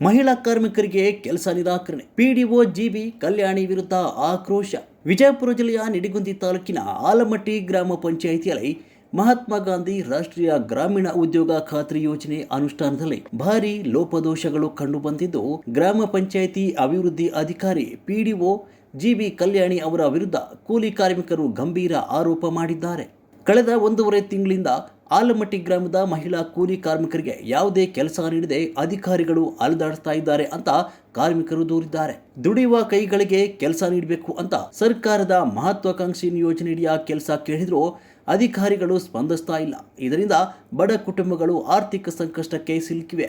ಮಹಿಳಾ ಕಾರ್ಮಿಕರಿಗೆ ಕೆಲಸ ನಿರಾಕರಣೆ, ಪಿಡಿಒ, ಜಿಬಿ, ಕಲ್ಯಾಣಿ ವಿರುದ್ಧ ಆಕ್ರೋಶ. ವಿಜಯಪುರ ಜಿಲ್ಲೆಯ ನಿಡಿಗುಂದಿ ತಾಲೂಕಿನ ಆಲಮಟ್ಟಿ ಗ್ರಾಮ ಪಂಚಾಯಿತಿಯಲ್ಲಿ ಮಹಾತ್ಮ ಗಾಂಧಿ ರಾಷ್ಟ್ರೀಯ ಗ್ರಾಮೀಣ ಉದ್ಯೋಗ ಖಾತ್ರಿ ಯೋಜನೆ ಅನುಷ್ಠಾನದಲ್ಲಿ ಭಾರಿ ಲೋಪದೋಷಗಳು ಕಂಡುಬಂದಿದ್ದು, ಗ್ರಾಮ ಪಂಚಾಯಿತಿ ಅಭಿವೃದ್ಧಿ ಅಧಿಕಾರಿ, ಪಿಡಿಒ, ಜಿಬಿ ಕಲ್ಯಾಣಿ ಅವರ ವಿರುದ್ಧ ಕೂಲಿ ಕಾರ್ಮಿಕರು ಗಂಭೀರ ಆರೋಪ ಮಾಡಿದ್ದಾರೆ. ಕಳೆದ ಒಂದೂವರೆ ತಿಂಗಳಿಂದ ಆಲಮಟ್ಟಿ ಗ್ರಾಮದ ಮಹಿಳಾ ಕೂಲಿ ಕಾರ್ಮಿಕರಿಗೆ ಯಾವುದೇ ಕೆಲಸ ನೀಡದೆ ಅಧಿಕಾರಿಗಳು ಅಲೆದಾಡಿಸ್ತಾ ಇದ್ದಾರೆ ಅಂತ ಕಾರ್ಮಿಕರು ದೂರಿದ್ದಾರೆ. ದುಡಿಯುವ ಕೈಗಳಿಗೆ ಕೆಲಸ ನೀಡಬೇಕು ಅಂತ ಸರ್ಕಾರದ ಮಹತ್ವಾಕಾಂಕ್ಷಿ ಯೋಜನೆಯ ಕೆಲಸ ಕೇಳಿದ್ರು ಅಧಿಕಾರಿಗಳು ಸ್ಪಂದಿಸ್ತಾ ಇಲ್ಲ. ಇದರಿಂದ ಬಡ ಕುಟುಂಬಗಳು ಆರ್ಥಿಕ ಸಂಕಷ್ಟಕ್ಕೆ ಸಿಲುಕಿವೆ.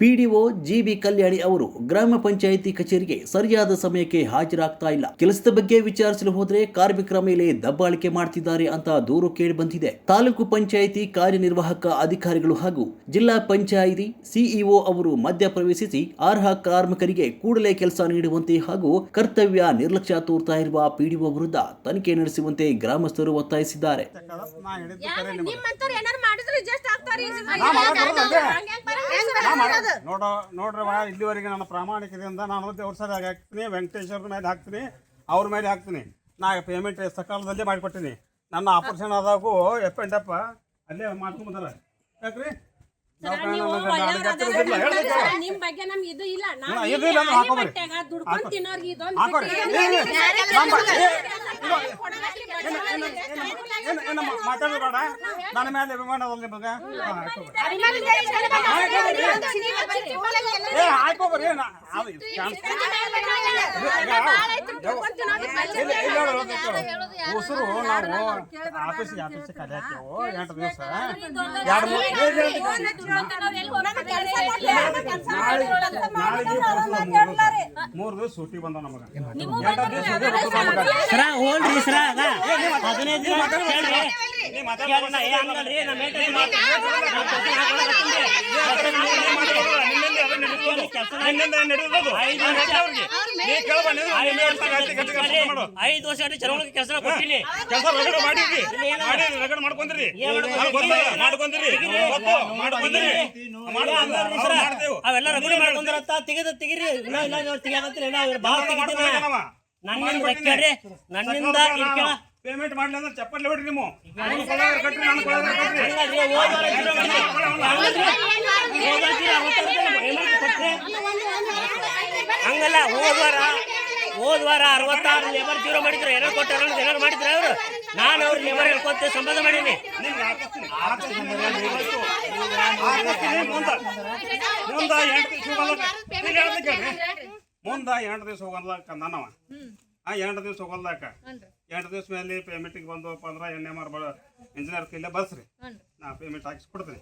ಮಾವಿನಿಂದ D O PDO GB Kalyani ಅವರು ಗ್ರಾಮ ಪಂಚಾಯಿತಿ ಕಚೇರಿಗೆ ಸರಿಯಾದ ಸಮಯಕ್ಕೆ ಹಾಜರಾಗ್ತಾ ಇಲ್ಲ. ಕೆಲಸದ ಬಗ್ಗೆ ವಿಚಾರಿಸಲು ಹೋದರೆ ಕಾರ್ಮಿಕರ ಮೇಲೆ ದಬ್ಬಾಳಿಕೆ ಮಾಡ್ತಿದ್ದಾರೆ ಅಂತ ದೂರು ಕೇಳಿ ಬಂದಿದೆ ತಾಲೂಕು ಪಂಚಾಯಿತಿ ಕಾರ್ಯನಿರ್ವಾಹಕ ಅಧಿಕಾರಿಗಳು ಹಾಗೂ ಜಿಲ್ಲಾ ಪಂಚಾಯಿತಿ ಸಿಇಒ ಅವರು ಮಧ್ಯ ಪ್ರವೇಶಿಸಿ ಅರ್ಹ ಕಾರ್ಮಿಕರಿಗೆ ಕೂಡಲೇ ಕೆಲಸ ನೀಡುವಂತೆ ಹಾಗೂ ಕರ್ತವ್ಯ ನಿರ್ಲಕ್ಷ್ಯ ತೋರ್ತಾ ಇರುವ ಪಿಡಿಒ ವಿರುದ್ಧ ತನಿಖೆ ನಡೆಸುವಂತೆ ಗ್ರಾಮಸ್ಥರು ಒತ್ತಾಯಿಸಿದ್ದಾರೆ. ನೋಡ ನೋಡ್ರವ ಇಲ್ಲಿವರೆಗೆ ನನ್ನ ಪ್ರಾಮಾಣಿಕತೆಯಿಂದ ನಾನು ದೇವ್ರ ಸರಿಯಾಗಿ ಹಾಕ್ತೀನಿ ವೆಂಕಟೇಶ್ವರ ಮೇಲೆ ಹಾಕ್ತೀನಿ ಅವ್ರ ಮೇಲೆ ಹಾಕ್ತೀನಿ ನಾ ಪೇಮೆಂಟ್ ಸಕಾಲದಲ್ಲೇ ಮಾಡಿಕೊಟ್ಟಿನಿ ನನ್ನ ಆಪರೇಷನ್ ಆದಾಗೂ ಎಫ್ ಎಂಡ್ ಎಫ್ ಅಲ್ಲೇ ಮಾಡ್ಕೊಂಬಂದಾರ ಯಾಕ್ರಿ ನಿಮ್ ಬಗ್ಗೆ ನಮ್ಗೆ ಇದು ಇಲ್ಲ ನಾವು ಹಾಕೋಬ್ರಿ. ಕೊಡೋದಕ್ಕೆ ಬೇಡ. ಏನು ಏನು ಮಾತಾಡೋದು ಬೇಡ ನನ್ನ ಉಸಿರು ನಾವು ಆಫೀಸ್ ಆಫೀಸ್ ಕಲೆ ಹಾಕ್ತೇವು ಎಂಟು ದಿವಸ? ಎರಡು ಮೂರು ಮೂರು ದಿವಸ ಸೂಟಿ ಬಂದ ನಮಗ. ದಿವಸ ಸರ ಹೋಲ್ರಿ ಸರ ಅದ. ಹದಿನೈದು ದಿನ ಕೇಳ್ರಿ. ಐದು ವರ್ಷ ಆಗಿ ಚರವಣಿಗೆ ಕೆಲಸ ಕೊಟ್ಟಿನಿ ಕೆಲಸ ರಗಡ ಮಾಡಿದ್ರಿ ಮಾಡಿ ರಗಡ ಮಾಡ್ಕೊಂಡ್ರಿ ಮಾಡ್ಕೊಂಡ್ರಿ ಅವೆಲ್ಲ ರಗಡ ಮಾಡ್ಕೊಂಡ್ರತ್ತ ತೆಗೆದ ತೆಗಿರಿ ತೆಗಿಯಕತ್ತೀರಿ ಭಾಳ ನನ್ನ ನನ್ನಿಂದ ಕೇಳ್ರಿ ನನ್ನಿಂದ ಇರ್ಕೇಳ ಪೇಮೆಂಟ್ ಮಾಡ್ಲಿ ಅಂದ್ರೆ ಚಪ್ಪಲಿ ಹೊಡ್ರಿ ನೀವು ಕಟ್ರಿ ನಾನು ಕಟ್ರಿ ಹಂಗಲ್ಲ. ಹೋದ್ವಾರ ಹೋದ್ವಾರ ಹೋದ ವಾರ ಅರವತ್ತಾರು ಲೇಬರ್ ಜೀರೋ ಮಾಡಿದ್ರು. ಏನೋ ಕೊಟ್ಟಾರ ಏನಾರು ಮಾಡಿದ್ರು ಅವರು. ನಾನು ಅವ್ರ ಲೇಬರ್ ಹೇಳ್ಕೊತ ಸಂಬಂಧ ಮಾಡೀನಿ. ಮುಂದ ಎಂಟು ದಿವಸ ಹೋಗಲ್ದಾಕ ನಾನವ ಹೇಳ್ದೆ ಕೇಳ್ರಿ. ಮುಂದೆ ಎಂಟು ದಿವಸ ಹೋಗಲ್ಲ ಕಂದನವ ಆ ಎಂಟು ದಿವ್ಸ ಹೋಗಲ್ದಾಕ ಎಂಟು ದಿವ್ಸ ಮೇಲೆ ಪೇಮೆಂಟಿಗೆ ಬಂದು ಅಂದ್ರೆ ಎಣ್ಣೆ ಮಾರ್ಬಾರ್ದು ಇಂಜಿನಿಯರ್ ಇಲ್ಲೇ ಬಸ್ರಿ ನಾ ಪೇಮೆಂಟ್ ಹಾಕಿಸ್ಕೊಡ್ತೀನಿ.